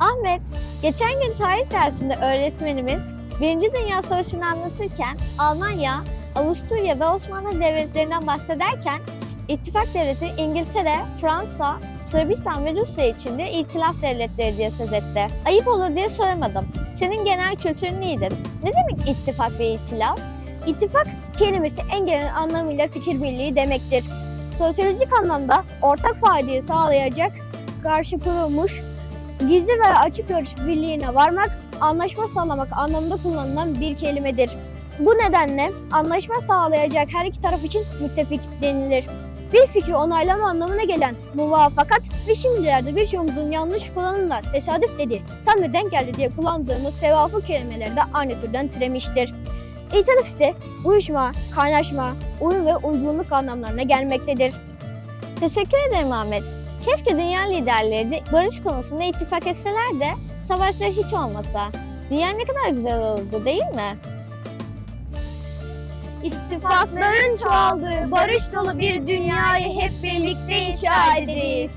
Ahmet, geçen gün tarih dersinde öğretmenimiz Birinci Dünya Savaşı'nı anlatırken Almanya, Avusturya ve Osmanlı devletlerinden bahsederken İttifak Devleti İngiltere, Fransa, Sırbistan ve Rusya için de itilaf devletleri diye söz etti. Ayıp olur diye soramadım. Senin genel kültürün iyidir. Ne demek ittifak ve itilaf? İttifak kelimesi en genel anlamıyla fikir birliği demektir. Sosyolojik anlamda ortak faydayı sağlayacak karşı kurulmuş gizli ve açık görüş birliğine varmak, anlaşma sağlamak anlamında kullanılan bir kelimedir. Bu nedenle anlaşma sağlayacak her iki taraf için müttefik denilir. Bir fikri onaylama anlamına gelen muvafakat ve şimdilerde birçoğumuzun yanlış kullanımla tesadüf dedi, tam da denk geldi diye kullandığımız tevafuk kelimeleri de aynı türden türemiştir. İtilaf ise uyuşma, kaynaşma, uyum ve uygunluk anlamlarına gelmektedir. Teşekkür ederim Ahmet. Keşke dünya liderleri de barış konusunda ittifak etseler de savaşlar hiç olmasa. Dünya ne kadar güzel olurdu değil mi? İttifakların çoğaldığı barış dolu bir dünyayı hep birlikte inşa ederiz.